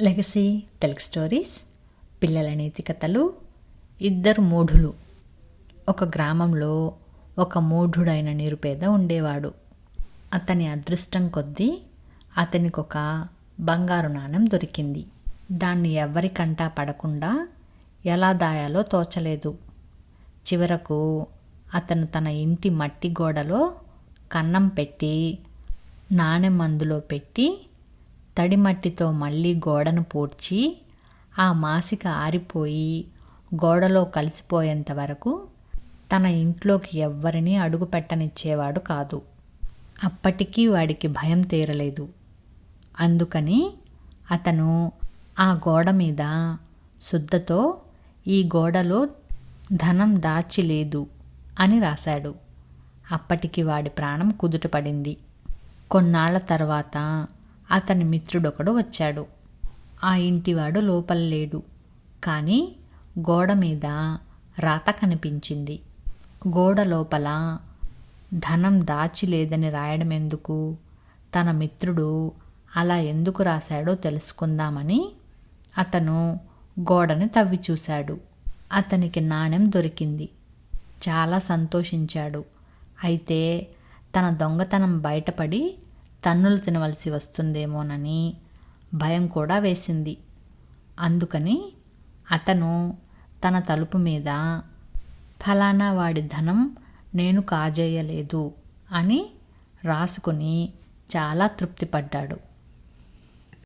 Legacy Telugu stories పిల్లల నీతి కథలు ఇద్దరు మూఢులు. ఒక గ్రామంలో ఒక మూఢుడైన నిరుపేద ఉండేవాడు. అతని అదృష్టం కొద్దీ అతనికి ఒక బంగారు నాణెం దొరికింది. దాన్ని ఎవరికంటా పడకుండా ఎలా దాయాలో తోచలేదు. చివరకు అతను తన ఇంటి మట్టి గోడలో కన్నం పెట్టి నాణెం అందులో పెట్టి తడి మట్టితో మళ్ళీ గోడను పూడ్చి ఆ మాసిక ఆరిపోయి గోడలో కలిసిపోయేంత వరకు తన ఇంట్లోకి ఎవ్వరినీ అడుగు పెట్టనిచ్చేవాడు కాదు. అప్పటికీ వాడికి భయం తీరలేదు. అందుకని అతను ఆ గోడ మీద శుద్ధతో ఈ గోడలో ధనం దాచి లేదు అని రాశాడు. అప్పటికి వాడి ప్రాణం కుదుటపడింది కొన్నాళ్ళ తర్వాత అతని మిత్రుడొకడు వచ్చాడు. ఆ ఇంటివాడు లోపల లేడు. కానీ గోడ మీద రాత కనిపించింది. గోడ లోపల ధనం దాచి లేదని రాయడం ఎందుకు? తన మిత్రుడు అలా ఎందుకు రాశాడో తెలుసుకుందామని అతను గోడని తవ్వి చూశాడు. అతనికి నాణెం దొరికింది. చాలా సంతోషించాడు. అయితే తన దొంగతనం బయటపడి తన్నులు తినవలసి వస్తుందేమోనని భయం కూడా వేసింది. అందుకని అతను తన తలుపు మీద ఫలానా వాడి ధనం నేను కాజేయలేదు అని రాసుకుని చాలా తృప్తిపడ్డాడు.